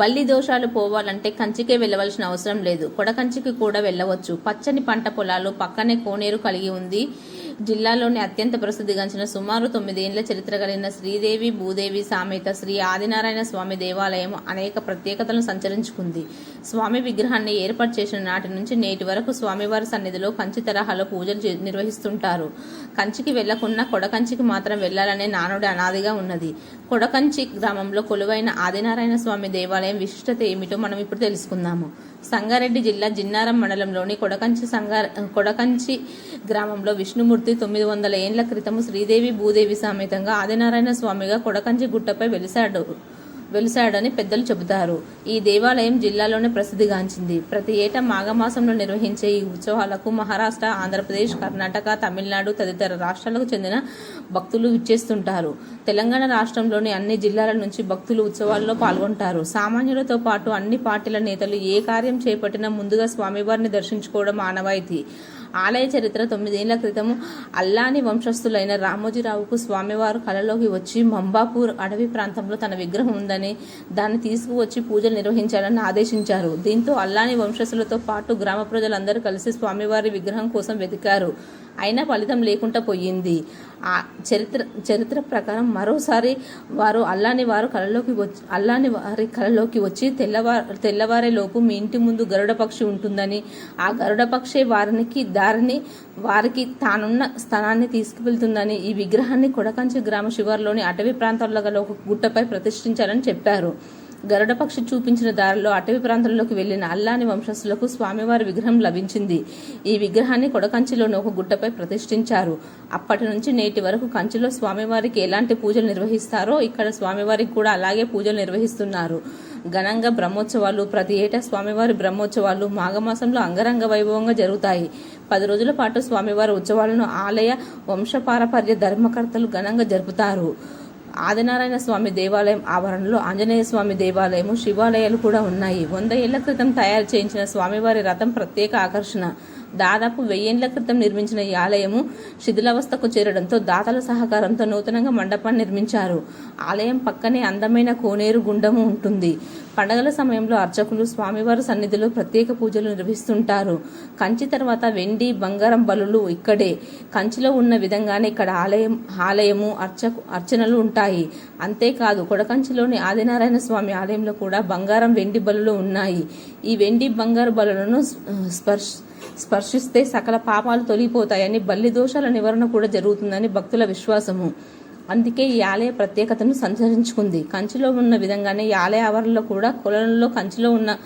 బల్లి దోషాలు పోవాలంటే కంచికే వెళ్ళవలసిన అవసరం లేదు. కొడకంచికి కూడా వెళ్ళవచ్చు. పచ్చని పంట పొలాలు పక్కనే కోనేరు కలిగి ఉంది. జిల్లాలోని అత్యంత ప్రసిద్ధిగాంచిన సుమారు తొమ్మిదేండ్ల చరిత్ర కలిగిన శ్రీదేవి భూదేవి సామెత శ్రీ ఆదినారాయణ స్వామి దేవాలయం అనేక ప్రత్యేకతలను సంచరించుకుంది. స్వామి విగ్రహాన్ని ఏర్పాటు చేసిన నాటి నుంచి నేటి వరకు స్వామివారి సన్నిధిలో కంచి తరహాలో పూజలు చే- నిర్వహిస్తుంటారు. కంచికి వెళ్ళకుండా కొడకంచికి మాత్రం వెళ్ళాలనే నానుడి అనాదిగా ఉన్నది. కొడకంచి గ్రామంలో కొలువైన ఆదినారాయణ స్వామి దేవాలయం విశిష్టత ఏమిటో మనం ఇప్పుడు తెలుసుకుందాము. సంగారెడ్డి జిల్లా జిన్నారం మండలంలోని కొడకంచి సంగార కొడకంచి గ్రామంలో విష్ణుమూర్తి తొమ్మిది వందల ఏండ్ల క్రితం శ్రీదేవి భూదేవి సమేతంగా ఆదినారాయణ స్వామిగా కొడకంచి గుట్టపై వెలిశాడు. వెలిశాడని పెద్దలు చెబుతారు. ఈ దేవాలయం జిల్లాలోనే ప్రసిద్ధిగాంచింది. ప్రతి ఏటా మాఘమాసంలో నిర్వహించే ఈ ఉత్సవాలకు మహారాష్ట్ర ఆంధ్రప్రదేశ్ కర్ణాటక తమిళనాడు తదితర రాష్ట్రాలకు చెందిన భక్తులు విచ్చేస్తుంటారు. తెలంగాణ రాష్ట్రంలోని అన్ని జిల్లాల నుంచి భక్తులు ఉత్సవాల్లో పాల్గొంటారు. సామాన్యులతో పాటు అన్ని పార్టీల నేతలు ఏ కార్యం చేపట్టినా ముందుగా స్వామివారిని దర్శించుకోవడం ఆనవాయితీ. ఆలయ చరిత్ర తొమ్మిదేళ్ళ క్రితం అల్లాని వంశస్థులైన రామోజీరావుకు స్వామివారు కలలోకి వచ్చి మంబాపూర్ అడవి ప్రాంతంలో తన విగ్రహం ఉందని దాన్ని తీసుకువచ్చి పూజలు నిర్వహించాలని ఆదేశించారు. దీంతో అల్లాని వంశస్థులతో పాటు గ్రామ ప్రజలందరూ కలిసి స్వామివారి విగ్రహం కోసం వెతికారు. అయినా ఫలితం లేకుండా పోయింది. ఆ చరిత్ర చరిత్ర ప్రకారం మరోసారి వారు అల్లాని వారు కళలోకి వచ్చి అల్లాని వారి కళలోకి వచ్చి తెల్లవారు తెల్లవారేలోపు మీ ఇంటి ముందు గరుడ పక్షి ఉంటుందని ఆ గరుడ పక్షే వారికి దారిని వారికి తానున్న స్థానాన్ని తీసుకువెళ్తుందని ఈ విగ్రహాన్ని కొడకంచి గ్రామ శివారులోని అటవీ ప్రాంతాల్లో గల ఒక గుట్టపై ప్రతిష్ఠించాలని చెప్పారు. గరుడ పక్షి చూపించిన దారిలో అటవీ ప్రాంతంలోకి వెళ్ళిన అల్లాని వంశస్థులకు స్వామివారి విగ్రహం లభించింది. ఈ విగ్రహాన్ని కొడకంచిలోని ఒక గుట్టపై ప్రతిష్ఠించారు. అప్పటి నుంచి నేటి వరకు కంచిలో స్వామివారికి ఎలాంటి పూజలు నిర్వహిస్తారో ఇక్కడ స్వామివారికి కూడా అలాగే పూజలు నిర్వహిస్తున్నారు. ఘనంగా బ్రహ్మోత్సవాలు ప్రతి ఏటా స్వామివారి బ్రహ్మోత్సవాలు మాఘమాసంలో అంగరంగ వైభవంగా జరుగుతాయి. పది రోజుల పాటు స్వామివారి ఉత్సవాలను ఆలయ వంశపారపర్య ధర్మకర్తలు ఘనంగా జరుపుతారు. ఆదినారాయణ స్వామి దేవాలయం ఆవరణలో ఆంజనేయ స్వామి దేవాలయము శివాలయాలు కూడా ఉన్నాయి. వంద ఏళ్ళ క్రితం తయారు చేయించిన స్వామివారి రథం ప్రత్యేక ఆకర్షణ. దాదాపు వెయ్యేండ్ల క్రితం నిర్మించిన ఈ ఆలయము శిథిలావస్థకు చేరడంతో దాతల సహకారంతో నూతనంగా మండపాన్ని నిర్మించారు. ఆలయం పక్కనే అందమైన కోనేరు గుండము ఉంటుంది. పండగల సమయంలో అర్చకులు స్వామివారి సన్నిధిలో ప్రత్యేక పూజలు నిర్వహిస్తుంటారు. కంచి తర్వాత వెండి బంగారం బలులు ఇక్కడే. కంచిలో ఉన్న విధంగానే ఇక్కడ ఆలయం ఆలయము అర్చకు అర్చనలు ఉంటాయి. అంతేకాదు కొడకంచిలోని ఆదినారాయణ స్వామి ఆలయంలో కూడా బంగారం వెండి బలులు ఉన్నాయి. ఈ వెండి బంగారు బలులను స్పర్శ స్పర్శిస్తే సకల పాపాలు తొలగిపోతాయని బల్లి దోషాల నివారణ కూడా జరుగుతుందని భక్తుల విశ్వాసము. అందుకే ఈ ఆలయ ప్రత్యేకతను సంచరించుకుంది. కంచిలో ఉన్న విధంగానే ఈ ఆలయ ఆవరణలో కూడా కులంలో కంచిలో ఉన్న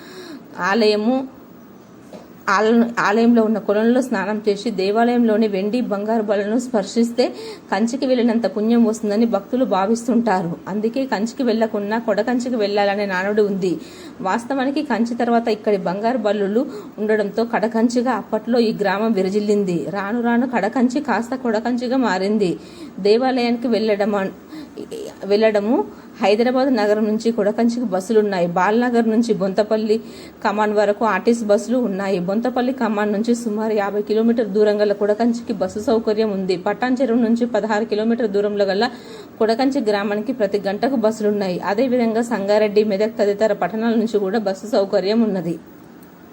ఆలయము ఆలయంలో ఉన్న కొలంలో స్నానం చేసి దేవాలయంలోని వెండి బంగారు బలను స్పర్శిస్తే కంచికి వెళ్ళినంత పుణ్యం వస్తుందని భక్తులు భావిస్తుంటారు. అందుకే కంచికి వెళ్ళకుండా కొడకంచికి వెళ్ళాలనే నానుడు ఉంది. వాస్తవానికి కంచి తర్వాత ఇక్కడి బంగారు బల్లులు ఉండడంతో కడకంచిగా అప్పట్లో ఈ గ్రామం విరజిల్లింది. రాను రాను కడకంచి కాస్త కొడకంచిగా మారింది. దేవాలయానికి వెళ్ళడం వెళ్ళడము హైదరాబాద్ నగరం నుంచి కొడకంచికి బస్సులు ఉన్నాయి. బాల్నగర్ నుంచి బొంతపల్లి కమాండ్ వరకు ఆర్టీసీ బస్సులు ఉన్నాయి. బొంతపల్లి కమాన్ నుంచి సుమారు యాభై కిలోమీటర్ దూరం గల కొడకంచికి బస్సు సౌకర్యం ఉంది. పట్టాన్ చెరువు నుంచి పదహారు కిలోమీటర్ దూరంలో గల కొడకంచి గ్రామానికి ప్రతి గంటకు బస్సులున్నాయి అదేవిధంగా సంగారెడ్డి మెదక్ తదితర పట్టణాల నుంచి కూడా బస్సు సౌకర్యం ఉన్నది.